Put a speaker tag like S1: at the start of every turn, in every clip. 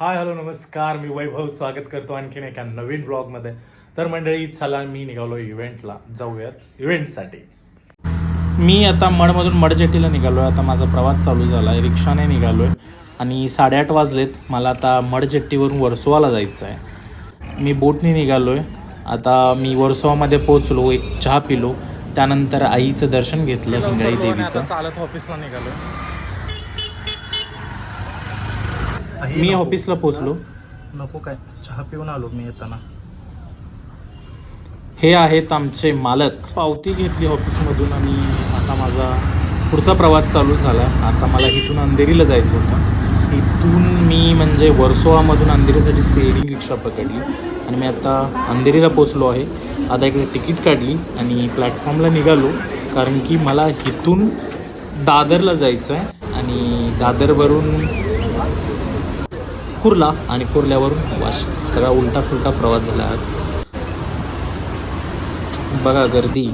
S1: Hi hello नमस्कार. मी वैभव स्वागत करतो आणखीन एका नवीन ब्लॉगमध्ये. तर मंडळी चला मी निघालो इव्हेंटला. जाऊयात इव्हेंटसाठी. मी आता मडमधून मडजेटीला निघालो आहे आता माझा प्रवास चालू झाला आहे रिक्षाने निघालो आहे आणि साडेआठ वाजलेत. मला आता मडजेट्टीवरून वर्सोवाला जायचं आहे मी बोटने निघालो आहे आता मी वर्सोवामध्ये पोचलो एक चहा पिलो. त्यानंतर आईचं दर्शन घेतलं हिंगळी देवीचं. चालत ऑफिसला निघालो मी ऑफिसला पोचलो
S2: नको काय? चहा पिऊन आलो मी येताना.
S1: हे आहेत आमचे मालक. पावती घेतली ऑफिसमधून आणि आता माझा पुढचा प्रवास चालू झाला. आता मला इथून अंधेरीला जायचं होतं. इथून मी म्हणजे वर्सोवामधून अंधेरीसाठी सेलिंग रिक्षा पकडली आणि मी आता अंधेरीला पोचलो आहे. आता इकडे तिकीट काढली आणि प्लॅटफॉर्मला निघालो. कारण की मला इथून दादरला जायचं आहे आणि दादरवरून कुर्ला आणि कुर्ल्यावरून वाशी. सगळा उलटा फुलटा प्रवास झाला आज. बघा गर्दी.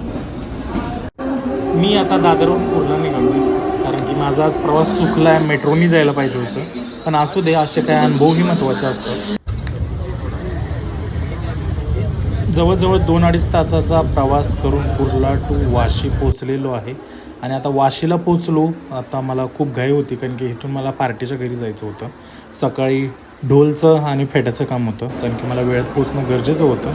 S1: मी आता दादरहून कुर्ला निघालो कारण की माझा आज प्रवास चुकला आहे मेट्रोनी जायला पाहिजे होतं. पण असू दे असे काय अनुभवही महत्त्वाचे असतात. जवळजवळ दोन अडीच तासाचा प्रवास करून कुर्ला टू वाशी पोचलेलो आहे. आणि आता वाशीला पोचलो आता मला खूप घाई होती कारण की इथून मला पार्टीच्या घरी जायचं होतं. सकाळी ढोलचं आणि फेट्याचं काम होतं कारण की मला वेळेत पोचणं गरजेचं होतं.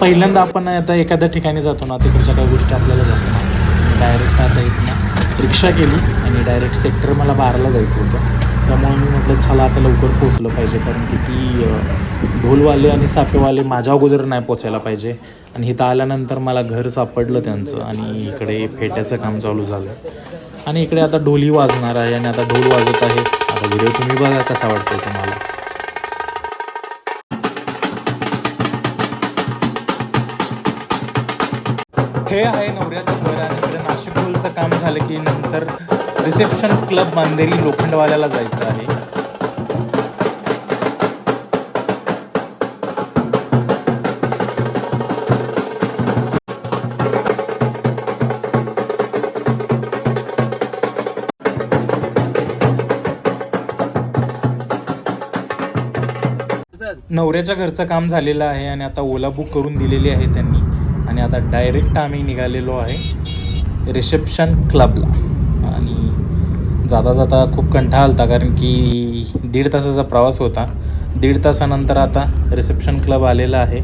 S1: पहिल्यांदा आपण आता एखाद्या ठिकाणी जातो ना तिकडच्या काही गोष्टी आपल्याला जास्त माहिती असतात डायरेक्ट आता इथनं रिक्षा केली आणि डायरेक्ट सेक्टर मला बाराला जायचं होतं. त्यामुळे मी म्हटलं चला आता लवकर पोचलं पाहिजे कारण की ती ढोलवाले आणि सापेवाले माझ्या अगोदर नाही पोचायला पाहिजे. आणि इथं आल्यानंतर मला घर सापडलं त्यांचं आणि इकडे फेट्याचं काम चालू झालं. आणि इकडे आता ढोली वाजणार आहे आणि आता ढोल वाजत आहे. आता व्हिडिओ तुम्ही बघा कसा वाटतो तुम्हाला. हे आहे नवऱ्याचं घर आणि इकडे नाशिक ढोलचं काम झालं की नंतर रिसेप्शन क्लब मांदेरी लोखंडवाल्याला जायचं आहे. नवऱ्याच्या घरचं काम झालेलं आहे आणि आता ओला बुक करून दिलेली आहे त्यांनी. आणि आता डायरेक्ट आम्ही निघालेलो आहे रिसेप्शन क्लबला आणि जाता जाता खूप कंटाळा आलता कारण की दीड तासाचा प्रवास होता. दीड तासानंतर आता रिसेप्शन क्लब आलेला आहे.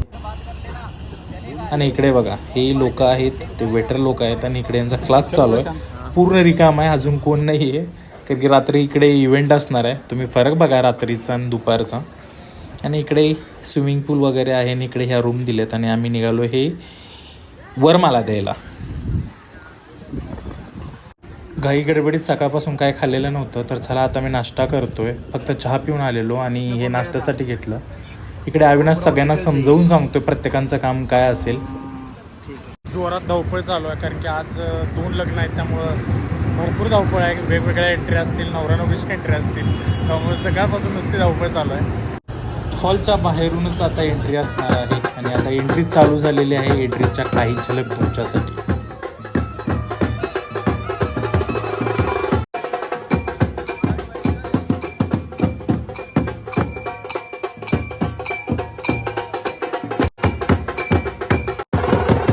S1: आणि इकडे बघा हे लोक आहेत ते वेटर लोक आहेत आणि इकडे यांचा क्लास चालू आहे. पूर्ण रिकाम आहे अजून कोण नाही आहे कारण की रात्री इकडे इव्हेंट असणार आहे. तुम्ही फरक बघा रात्रीचा आणि दुपारचा. आणि इकडे स्विमिंग पूल वगैरे आहे आणि इकडे ह्या रूम दिलेत आणि आम्ही निघालो हे वरमाला द्यायला. घाई गडबडीत सकाळपासून काय खाल्लेलं नव्हतं तर चला आता मी नाश्ता करतोय. फक्त चहा पिऊन आलेलो आणि हे नाश्त्यासाठी घेतलं. इकडे अविनाश सगळ्यांना समजवून सांगतोय प्रत्येकांचं काम काय असेल. जोरात धावपळ चालू आहे कारण की आज दोन लग्न आहेत त्यामुळं भरपूर धावपळ आहे. वेगवेगळ्या एंट्री असतील नवरा नवरीच्या एंट्री असतील. त्यामुळे सकाळपासून नुसती धावपळ चालू आहे. हॉलच्या बाहेरूनच आता एंट्री असणार आहे आणि आता एंट्री चालू झालेली आहे. एंट्रीच्या काही झलक तुमच्यासाठी.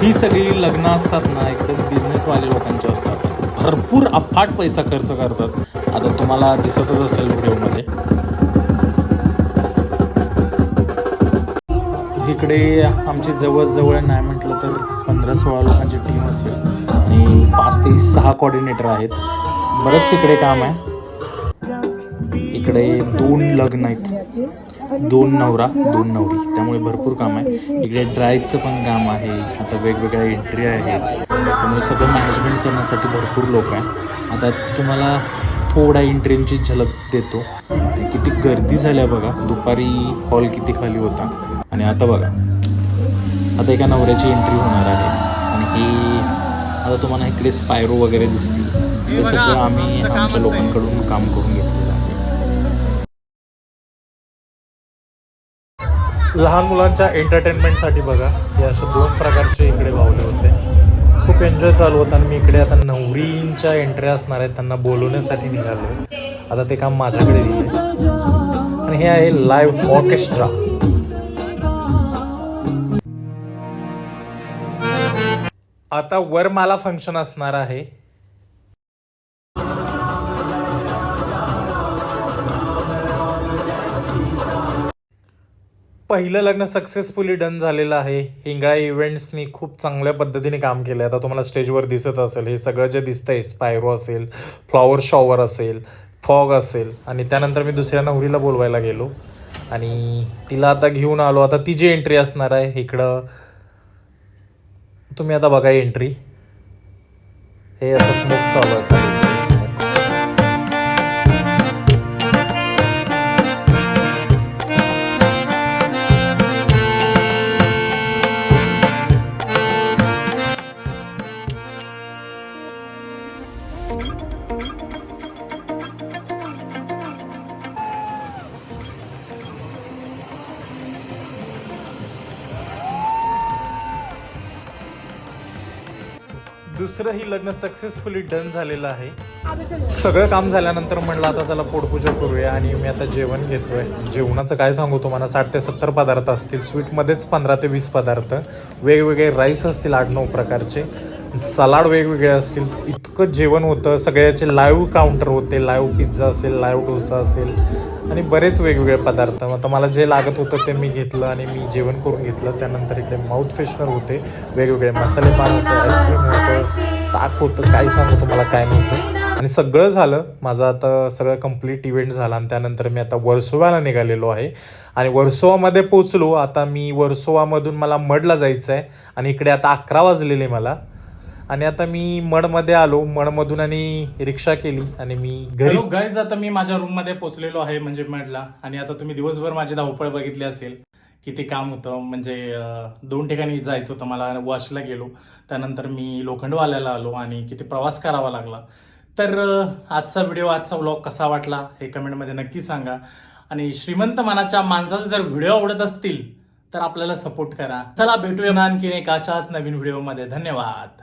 S1: ही सगळी लग्न असतात ना एकदम बिझनेसवाले लोकांची असतात. भरपूर अफाट पैसा खर्च करतात. आता तुम्हाला दिसतच असेल व्हिडिओमध्ये इकडे आमची जवळजवळ नाही म्हटलं तर पंधरा सोळा लोकांची टीम असेल. आणि पाच ते सहा कॉर्डिनेटर आहेत. बरंच इकडे काम आहे. इकडे दोन लग्न आहेत. दोन नवरा दोन नवरी. त्यामुळे भरपूर काम आहे. इकडे ड्रायचं पण काम आहे. आता वेगवेगळ्या एंट्री आहेत. त्यामुळे सगळं मॅनेजमेंट करण्यासाठी भरपूर लोक आहे. आता तुम्हाला थोडा एंट्रींची झलक देतो. किती गर्दी झाल्या बघा. दुपारी हॉल किती खाली होता. आणि आता बघा. आता एका नवऱ्याची एंट्री होणार आहे. आणि ही आता तुम्हाला इकडे स्पायरो वगैरे दिसतील. हे सगळं आम्ही आमच्या लोकांकडून काम करून घेतलेलं आहे. लहान मुलांच्या एंटरटेनमेंटसाठी बघा. हे असे दोन प्रकारचे इकडे वावले होते. खूप एन्जॉय चालू होता आणि मी इकडे आता नवरींच्या एंट्री असणार आहेत. त्यांना बोलवण्यासाठी निघालो आता ते काम माझ्याकडे दिले आणि आणि हे आहे लाईव्ह ऑर्केस्ट्रा आता वरमाला फंक्शन असणार आहे. पहिलं लग्न सक्सेसफुली डन झालेलं आहे. हिंगळा इव्हेंट्सनी खूप चांगल्या पद्धतीने काम केलं आता तुम्हाला स्टेजवर दिसत असेल हे सगळं जे दिसतंय स्पायरो असेल फ्लॉवर शॉवर असेल फॉग असेल आणि त्यानंतर मी दुसऱ्या नवरीला बोलवायला गेलो. आणि तिला आता घेऊन आलो. आता ती जी एंट्री असणार आहे इकडं तुम्ही आता बघा एंट्री हे आता स्मोक चालू आहे. दुसरंही लग्न सक्सेसफुली डन झालेलं आहे. सगळं काम झाल्यानंतर म्हणलं आता चला पोटपूजा करूया आणि मी आता जेवण घेतोय. जेवणाचं काय सांगू तुम्हाला? साठ ते सत्तर पदार्थ असतील. स्वीटमध्येच पंधरा ते वीस पदार्थ. वेगवेगळे राईस असतील आठ नऊ प्रकारचे. सलाड वेगवेगळे असतील. इतकं जेवण होतं. सगळ्याचे लाईव्ह काउंटर होते. लाईव्ह पिझ्झा असेल लाईव्ह डोसा असेल. आणि बरेच वेगवेगळे पदार्थ. आता मला जे लागत होतं ते मी घेतलं आणि मी जेवण करून घेतलं. त्यानंतर इकडे माउथ फ्रेशनर होते. वेगवेगळे मसाले पान होते आईस्क्रीम होतं ताक होतं काय सांगू तुम्हाला काय नव्हतं. आणि सगळं झालं. माझं आता सगळं कंप्लीट इव्हेंट झाला आणि त्यानंतर मी आता वर्सोवाला निघालेलो आहे. आणि वर्सोवामध्ये पोचलो आता मी वर्सोवामधून मला मडला जायचं आहे आणि इकडे आता अकरा वाजलेले मला. आणि आता मी मडमध्ये आलो. मडमधून आणि रिक्षा केली आणि मी घरी गाईज आता मी माझ्या रूममध्ये पोचलेलो आहे म्हणजे मडला. आणि आता तुम्ही दिवसभर माझी धावपळ बघितली असेल किती काम होतं. म्हणजे दोन ठिकाणी जायचं होतं. मला वॉशला गेलो. त्यानंतर मी लोखंडवाल्याला आलो आणि किती प्रवास करावा लागला. तर आजचा व्हिडिओ आजचा व्लॉग कसा वाटला हे कमेंटमध्ये नक्की सांगा. आणि श्रीमंत मनाच्या माणसाचे जर व्हिडिओ आवडत असतील तर आपल्याला सपोर्ट करा. चला भेटूया आणखीन एका अशाच नवीन व्हिडिओमध्ये धन्यवाद.